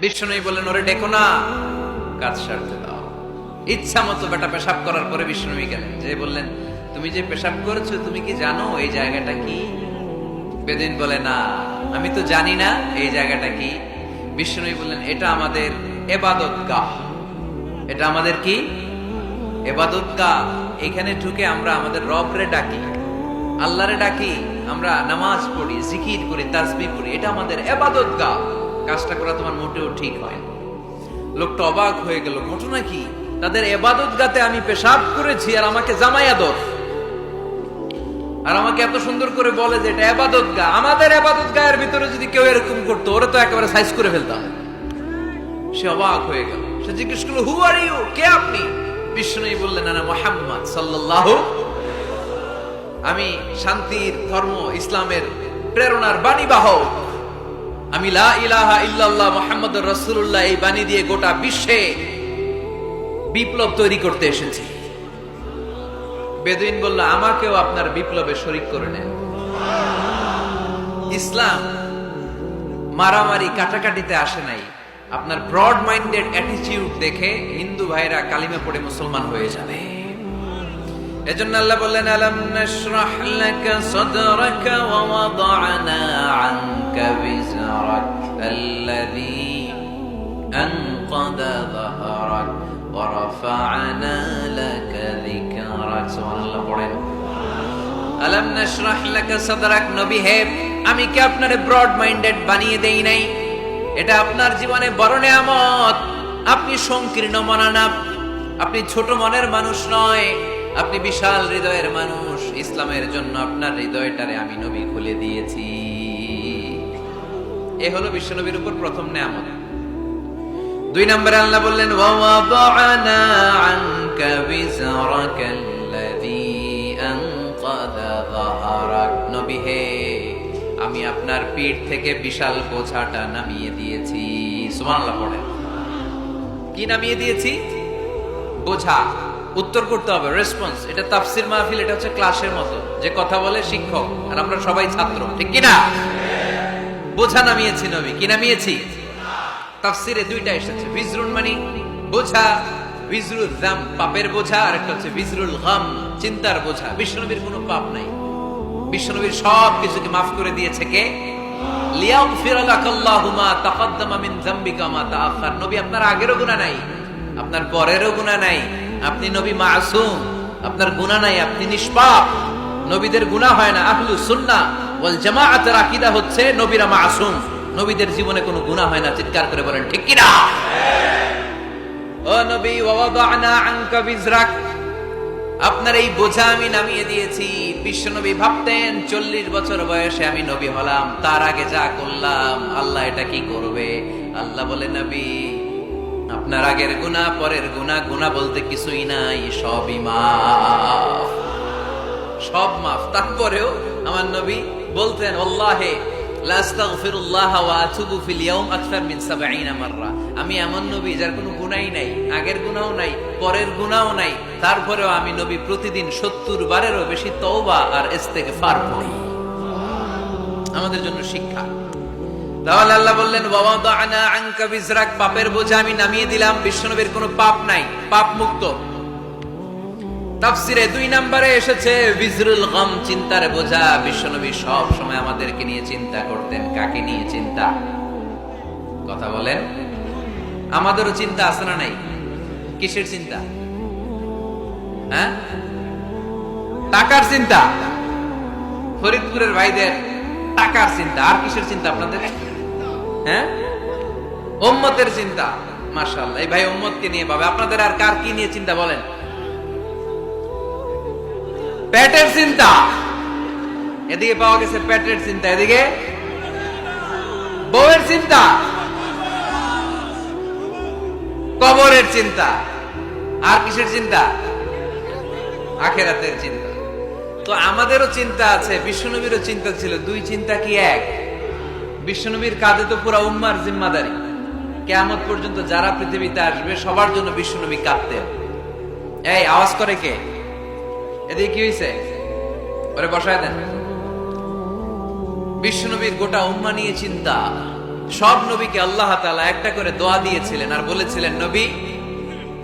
বিষ্ণু বললেন, ওরে ডেকো না, কাজ সারতে দাও। ইচ্ছা মতো বেটা পেশাব করার পরে বিষ্ণু গেলেন। যে বললেন, তুমি যে পেশাব করেছ, তুমি কি জানো এই জায়গাটা কি? বেদিন বলে, না, আমি তো জানি না এই জায়গাটা কি। বিষ্ণু বললেন, এটা আমাদের এবাদত গাহ এটা আমাদের কি? এবাদত গাহ এখানে ঢুকে আমরা আমাদের রবরে ডাকি। আল্লাহরে ডাকি, আমরা নামাজ পড়ি, জিকির করি, তাসবি পড়ি এটা আমাদের এবাদত গাহ কাজটা করা তোমার মোটেও ঠিক হয় লোকটা অবাক হয়ে গেল, ঘটনা কি? তাদের এবাদত গাতে আমি পেশাব করেছি আর আমাকে জামাই আদর আর আমাকে এত সুন্দর করে বলে যে এটা এবাদত গা, আমাদের এবাদত গায়ের ভিতরে যদি কেউ এরকম করতো, ওরা তো একেবারে সাইজ করে ফেলতাম। সে অবাক হয়ে গেল, সে জিজ্ঞেস করল হু আর ইউ কে আপনি? বিষ্ণু বললেন না মোহাম্মদ আমি শান্তির ধর্ম, ইসলামের প্রেরণার বাণী বাহক। আমি লা ইলাহা ইল্লাল্লাহ মুহাম্মদ রাসূলুল্লাহ এই বাণী দিয়ে গোটা বিশ্বে বিপ্লব তৈরি করতে এসেছি। বেদুইন বলল, আমাকেও আপনার বিপ্লবে শরিক করে নেন। ইসলাম মারামারি কাটাকাটিতে আসে নাই। আপনার ব্রড মাইন্ডেড অ্যাটিটিউড দেখে হিন্দু ভাইরা কালিমে পড়ে মুসলমান হয়ে যাবে। এজন্য আল্লাহ বললেন, আলাম নাশরাহ লাকা সাদরাকা ওয়া ওয়াদা'না আনকা আল্লাযী আনকাদা যাহরাক ওয়া রাফা'না লাকা যিকরাক সুবহানাল্লাহ পড়েন। আলাম নাশরাহ লাকা সাদরাক নবী হে, আমি কি আপনারে ব্রড মাইন্ডেড বানিয়ে দেই নাই? এটা আপনার জীবনে বড় নেয়ামত। আপনি সংকীর্ণ মনা না আপনি ছোট মনের মানুষ নয়, আপনি বিশাল হৃদয়ের মানুষ। ইসলামের জন্য আপনার হৃদয়টারে আমি নবী খুলে দিয়েছি। এ হলো বিশ্বনবীর উপর প্রথম নেয়ামত। দুই নম্বরে আল্লাহ বললেন হে, আমি আপনার পিঠ থেকে বিশাল বোঝাটা নামিয়ে দিয়েছি। কি নামিয়ে দিয়েছি? বোঝা। উত্তর করতে হবে রেসপন্স এটা তাফসির মাহফিল, এটা হচ্ছে ক্লাসের মতো। যে কথা বলে শিক্ষক, আর আমরা সবাই ছাত্র। ঠিক কি না বোঝা নামিয়েছি নবী। কি নামিয়েছি? তাফসিরে দুইটা এসেছে। বিজরুন মানে বোঝা, বিজরুল দাম পাপের বোঝা আর একটা হচ্ছে বিজরুল গাম, চিন্তার বোঝা। বিষ্ণুনবীর কোনো পাপ নাই। বিষ্ণুনবীর সব কিছুকে মাফ করে দিয়েছে কে? নবী, আপনার আগেরও গুনাহ নাই, আপনার পরেরও গুনাহ নাই। আপনি নবী মাসুম, আপনার গুনাহ নাই, আপনি নিষ্পাপ। নবীদের গুনাহ হয় না আহলু সুন্নাহ। ওয়াল জামাআতের আকীদা হচ্ছে নবীরা মাসুম। নবীদের জীবনে কোনো গুনাহ হয় না। চিৎকার করে বলেন, ঠিক কি না ও নবী ওয়াদানা আনকা বিজরাক। আপনার এই বোঝা আমি নামিয়ে দিয়েছি। বিশ্বনবী ভাবতেন, চল্লিশ বছর বয়সে আমি নবী হলাম। তার আগে যা করলাম, আল্লাহ এটা কি করবে? আল্লাহ বলে, নবী, আপনার আগের গুণা পরের গুণা গুণা বলতে কিছুই নাই, সবই মাফ। সব মাফ? তারপরেও আমার নবী বলতেন, আল্লাহে আমি এমন নবী যার কোনো গুনাই নাই, আগের গুনাও নাই, পরের গুনাও নাই। তারপরেও আমি নবী প্রতিদিন সত্তর বারেরও বেশি তওবা আর ইস্তেগফার পড়ি আমাদের জন্য শিক্ষা। তাহলে বললেন বাবা দানা আনকা বিজরাক। পাপের বোঝা আমি নামিয়ে দিলাম, বিশ্বনবীর কোনো পাপ নাই, পাপ মুক্ত। তাফসিরে দুই নম্বরে এসেছে, বিজরুল গম চিন্তার বোঝা, বিশ্বনবী সব সময় আমাদেরকে নিয়ে চিন্তা করতেন। কাকে নিয়ে চিন্তা? কথা বলেন। আমাদেরও চিন্তা আছে না নাই? কিসের চিন্তা? হ্যাঁ? টাকার চিন্তা। ফরিদপুরের ভাইদের টাকার চিন্তা। আর কিসের চিন্তা আপনাদের? হ্যাঁ? ওম্মতের চিন্তা। মাশাআল্লাহ। এই ভাই ওম্মতকে নিয়ে ভাবে। আপনাদের আর কার কি নিয়ে চিন্তা বলেন? পেটের চিন্তা। এদিকে পাওয়া গেছে পেটের চিন্তা, এদিকে? বউয়ের চিন্তা। কবরের চিন্তা। আর কিসের চিন্তা? আখেরাতের চিন্তা। তো আমাদেরও চিন্তা আছে, বিশ্বনবীরও চিন্তা ছিল, দুই চিন্তা কি এক? বিশ্বনবীর কাঁধে তো পুরো উম্মার জিম্মাদারি। কেয়ামত পর্যন্ত যারা পৃথিবীতে আসবে, সবার জন্য বিশ্বনবী কাঁদতেন। এই, আওয়াজ করে কে? এদিকে কি হয়েছে ওরে বসায় দেন। বিশ্বনবীর গোটা উম্মা নিয়ে চিন্তা। সব নবীকে আল্লাহ তাআলা একটা করে দোয়া দিয়েছিলেন আর বলেছিলেন, নবী,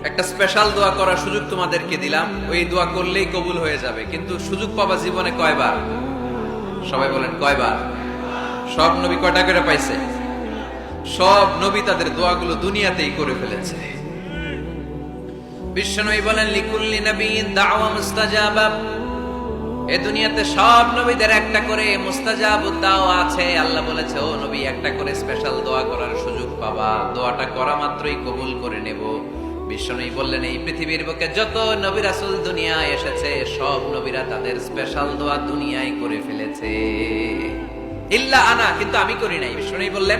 একটা স্পেশাল দোয়া করার সুযোগ তোমাদেরকে দিলাম। ওই দোয়া করলেই কবুল হয়ে যাবে। কিন্তু সুযোগ পাবা জীবনে কয়বার? সবাই বলেন, কয়বার? সব নবী কয়টা করে পাইছে? সব নবী তাদের দোয়াগুলো দুনিয়াতেই করে ফেলেছে। বিশ্বনবী বলেন, লিকুল্লি নবীন দাওয়া মুস্তাজাবা। এ দুনিয়াতে সব নবীদের একটা করে মুস্তাজাব দাওয়া আছে। আল্লাহ বলেছে, ও নবী, একটা করে স্পেশাল দোয়া করার সুযোগ পাবা। দোয়াটা করা মাত্রই কবুল করে নেব। বিশ্বনবী বললেন, এই পৃথিবীর বুকে যত নবী রাসূল দুনিয়ায় এসেছে, সব নবীরা তাদের স্পেশাল দোয়া দুনিয়ায় করে ফেলেছে। ইল্লা আনা, কিন্তু আমি করি নাই। বিশ্বনবী বললেন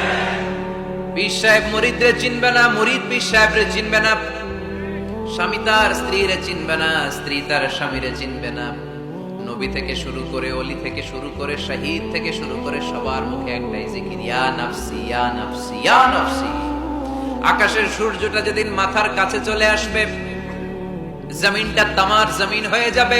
পীর সাহেব মুরিদরে চিনবে না, মুরিদ পীর সাহেবরে চিনবে না, স্বামী তার স্ত্রীরে চিনবে না, স্ত্রী তার স্বামীরে চিনবে না। নবী থেকে শুরু করে, অলি থেকে শুরু করে, শহীদ থেকে শুরু করে সবার মুখে একটাই জিকির, ইয়া নাফসি ইয়া নাফসি ইয়া নাফসি। আকাশের সূর্যটা যেদিন মাথার কাছে চলে আসবে, জমিনটা তামার জমিন হয়ে যাবে।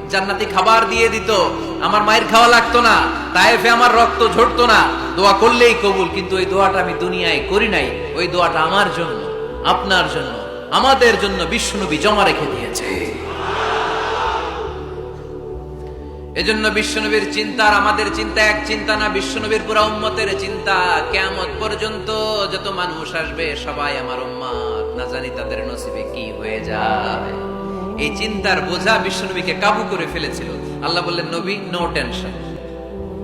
জান্নাতি খাবার দিয়ে দিত। আমার মায়ের খাওয়া লাগতো না তাইফে আমার রক্ত ঝরতো না। দোয়া করলেই কবুল, কিন্তু ওই দোয়াটা আমি দুনিয়ায় করি নাই। ওই দোয়াটা আমার জন্য, আপনার জন্য, আমাদের জন্য বিশ্বনবী জমা রেখে দিয়েছে। এজন্য বিশ্বনবীর চিন্তা আর আমাদের চিন্তা এক চিন্তা না, বিশ্বনবীর পুরা উম্মতের চিন্তা। কেমন পর্যন্ত যত মানুষ আসবে, সবাই আমার উম্মত না জানি তাদের নসিবে কি হয়ে যায়। এই চিন্তার বোঝা বিশ্বনবীকে কাবু করে ফেলেছিল। আল্লাহ বললেন, নবী নো টেনশন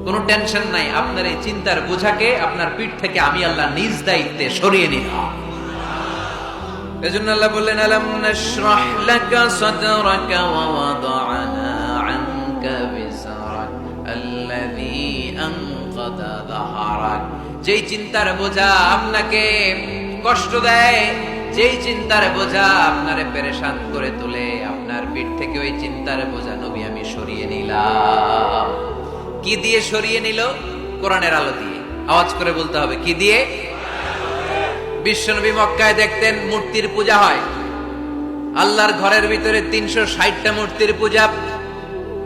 কোনো টেনশন নাই, আপনার এই চিন্তার বোঝাকে আপনার পিঠ থেকে আমি আল্লাহ নিজ দায়িত্বে সরিয়ে নিলাম। এজন্য আল্লাহ বললেন লাকা সাদরাকা ওয়া ওয়াদা'না আনকা বিসরাক আল্লাযী আনকাদা যেই চিন্তার বোঝা আপনাকে কষ্ট দেয়, যেই চিন্তার বোঝা আপনারে পেরেশান করে তোলে। পিঠ থেকে ওই চিন্তার বোঝা নবী আমি সরিয়ে নিলাম। কি দিয়ে সরিয়ে নিল? কোরআনের আলো দিয়ে। আওয়াজ করে বলতে হবে, কি দিয়ে? বিশ্বনবী মক্কায় দেখতেন মূর্তির পূজা হয়। আল্লাহর ঘরের ভিতরে তিনশো ষাটটা মূর্তির পূজা।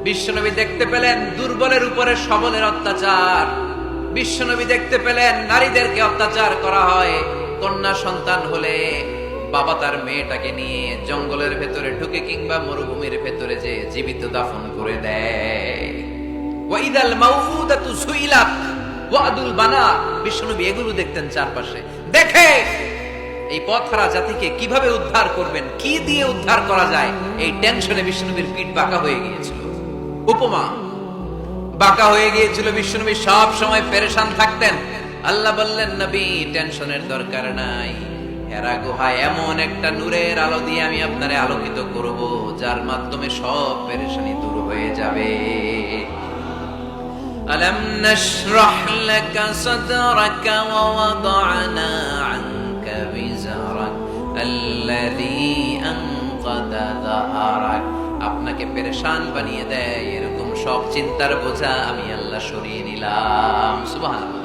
বিশ্বনবী দেখতে পেলেন দুর্বলের উপরে সবলের অত্যাচার। বিশ্বনবী দেখতে পেলেন নারীদেরকে অত্যাচার করা হয়। কন্যা সন্তান হলে বাবা তার মেয়েটাকে নিয়ে জঙ্গলের ভেতরে ঢুকে কিংবা মরুভূমির ভেতরে যে জীবিত দাফন করে দেয়। ওয়াদুল বানা। বিশ্বনবী এগুলো দেখতেন চারপাশে। দেখে এই পথহারা জাতিকে কীভাবে উদ্ধার করবেন, কি দিয়ে উদ্ধার করা যায়, এই টেনশনে বিশ্বনবীর পিঠ বাঁকা হয়ে গিয়েছিল। উপমা, বাঁকা হয়ে গিয়েছিল বিশ্বনবী। সব সময় পেরেশান থাকতেন। আল্লাহ বললেন, নবী, টেনশনের দরকার নাই। হেরা গুহায় এমন একটা নূরের আলো দিয়ে আমি আপনারে আলোকিত করব যার মাধ্যমে সব পেরেশানি দূর হয়ে যাবে ألم نشرح لك صدرك ووضعنا عنك وزرك الذي أنقض ظهرك আপনাকে পেরেশান বানিয়ে দেয় এরকম সব চিন্তার বোঝা আমি আল্লাহ সরিয়ে নিলাম সুবহানাল্লাহ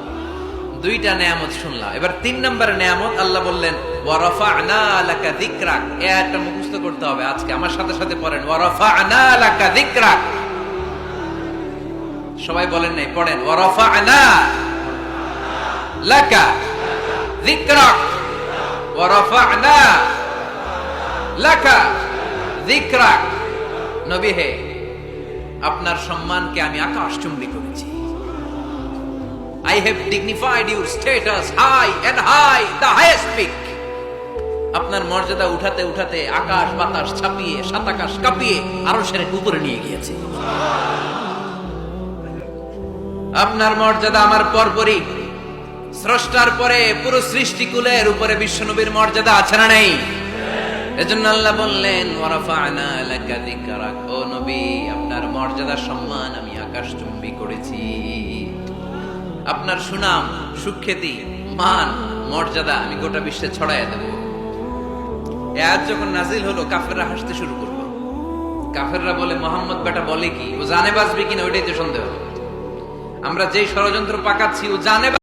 দুইটা নেয়ামত শুনলাম। এবার তিন নম্বর নেয়ামত আল্লাহ বললেন, ওয়ারাফা'না লাকা যিকরাক। এই আয়াতটা মুখস্থ করতে হবে আজকে। আমার সাথে সাথে পড়েন, ওয়ারাফা'না লাকা যিকরাক। সবাই বলেন নাই, পড়েন, ওয়ারাফা'না লাকা যিকরাক। ওয়ারাফা'না লাকা যিকরাক। নবী হে, আপনার সম্মানকে আমি আকাশ চুম্বি করেছি। I have dignified your status high and high, the highest peak. আপনার মর্যাদা উঠাতে উঠাতে আকাশ বাতাস ছাপিয়ে সাত আকাশ কাঁপিয়ে আরও সেরে উপরে নিয়ে গিয়েছে। আপনার মর্যাদা আমার পরপরই। স্রষ্টার পরে পুরো সৃষ্টিকুলের উপরে বিশ্বনবীর মর্যাদা আছে না নেই? এজন্য আল্লাহ বললেন ওয়ারাফা'না লাকা যিকরাক। ও নবী আপনার মর্যাদা সম্মান আমি আকাশচুম্বী করেছি। আপনার সুনাম, সুখ্যাতি, মান, মর্যাদা আমি গোটা বিশ্বে ছড়াইয়া দেব। এর যখন নাজিল হলো, কাফেররা হাসতে শুরু করল। কাফেররা বলে, মোহাম্মদ বেটা বলে কি? ও জানে বাঁচবে কিনা ওইটাই তো সন্দেহ আমরা যেই ষড়যন্ত্র পাকাচ্ছি, ও জানে